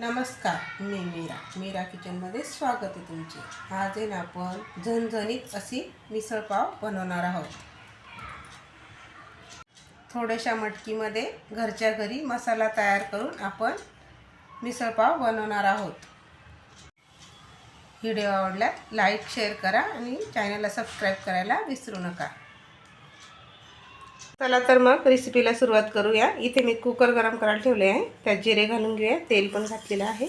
नमस्कार मी मीरा. मीरा किचनमध्ये स्वागत आहे तुमचे. आज आहे ना आपण झणझणीत अशी मिसळपाव बनवणार आहोत. थोड्याशा मटकीमध्ये घरच्या घरी मसाला तयार करून आपण मिसळपाव बनवणार आहोत. व्हिडिओ आवडल्यास लाईक शेअर करा आणि चॅनलला सबस्क्राईब करायला विसरू नका. चला तर मग रेसिपीला सुरुवात करूया. इथे मी कुकर गरम करायला ठेवले आहे. त्यात जिरे घालून घेऊया. तेल पण घातलेलं आहे.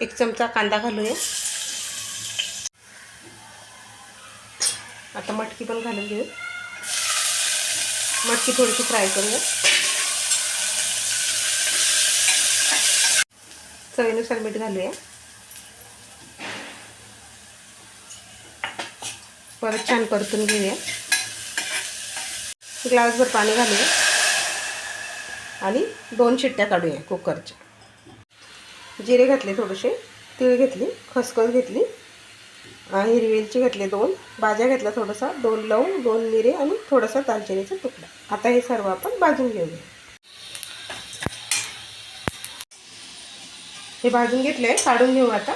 एक चमचा कांदा घालूया. आता मटकी पण घालून घेऊ. मटकी थोडीशी फ्राय करूया. चवीनुसार मीठ घालूया. परत छान परतून घेऊया. ग्लासभर पाणी घालूया. आणि दोन शिट्ट्या काढूया कुकरच्या. जिरे घातले थोडेसे तीळ घेतली खसखस घेतली आणि हिरवी वेलची घातली दोन. भाज्या घेतल्या थोडासा दोन लवंग दोन मिरे आणि थोडासा दालचिनीचा तुकडा. आता हे सर्व आपण भाजून घेऊया. हे भाजून घेतले आहे काढून घेऊ आता.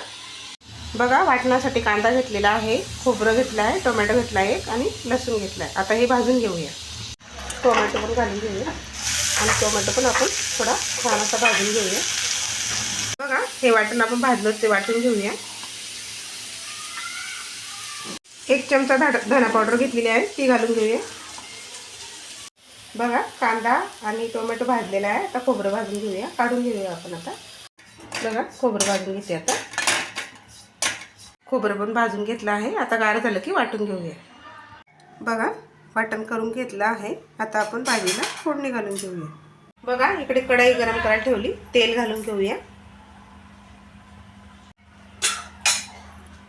बघा वाटण्यासाठी कांदा घेतलेला आहे खोबरं घेतलं आहे टोमॅटो घेतला आहे आणि लसूण घेतला आहे. आता हे भाजून घेऊया. टोमॅटो पण घालून घेऊया. आणि टोमॅटो पण आपण थोडा छान असा भाजून घेऊया. बघा हे वाटण आपण भाजलं ते वाटून घेऊया. एक चमचा धाड धना पावडर घेतलेली आहे ती घालून घेऊया. बघा कांदा आणि टोमॅटो भाजलेला आहे आता खोबरं भाजून घेऊया. काढून घेऊया आपण आता. बघा खोबरं भाजून घेते आता. खोबरं पण भाजून घेतलं आहे. आता गार झालं की वाटून घेऊया. बघा वाटण करून घेतलं आहे. आता आपण भाजीला फोडणी घालून घेऊया. बघा इकडे कढई गरम करायला ठेवली. तेल घालून घेऊया.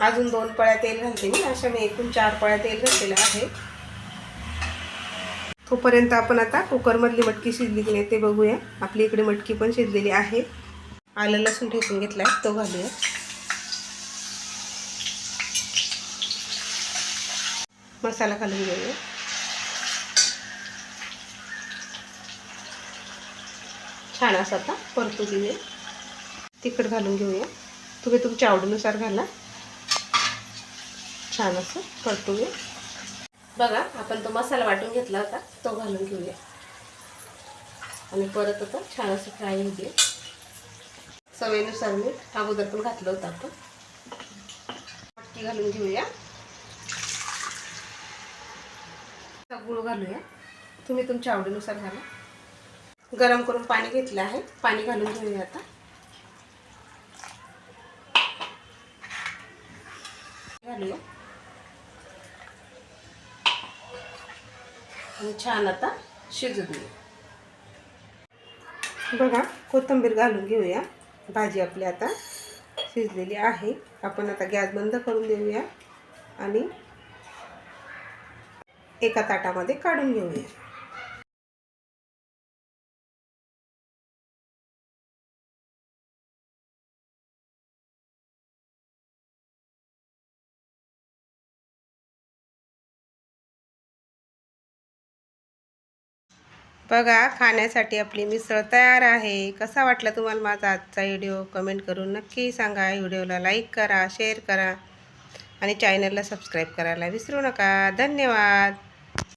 अजून दोन पळ्या तेल घालते मी. अशा मी एकूण चार पळ्या तेल घातलेलं आहे. तोपर्यंत आपण आता कुकरमधली मटकी शिजली की नाही ते बघूया. आपली इकडे मटकी पण शिजलेली आहे. आलं लसूण ठेचून घेतला आहे तो घालूया. मसाला घालून घेऊया. छान असं आता परतू घेऊया. तिखट घालून घेऊया. तुम्ही तुमच्या आवडीनुसार घाला. छान असं परतूया. बघा आपण तो मसाला वाटून घेतला होता तो घालून घेऊया. आणि परत आता छान असं फ्राय होऊ दे. सवयीनुसार मीठ अगोदर पण घातलं होतं आपण. मटकी घालून घेऊया. गुळ घालूया. तुम्ही तुमच्या आवडीनुसार घाला. गरम करून पाणी घेतलं आहे. पाणी घालून घेऊया आता. घालूया. आणि छान आता शिजू देऊया बघा कोथिंबीर घालून घेऊया. भाजी आपली आता शिजलेली आहे. आपण आता गॅस बंद करून देऊया आणि एका ताटामध्ये काढून घेऊया. बघा खाण्यासाठी आपली मिसळ तयार आहे. कसा वाटला तुम्हाला माझा आजचा व्हिडिओ? कमेंट करून नक्की सांगा. व्हिडिओला लाईक करा शेअर करा आणि चॅनलला सबस्क्राईब करायला विसरू नका. धन्यवाद.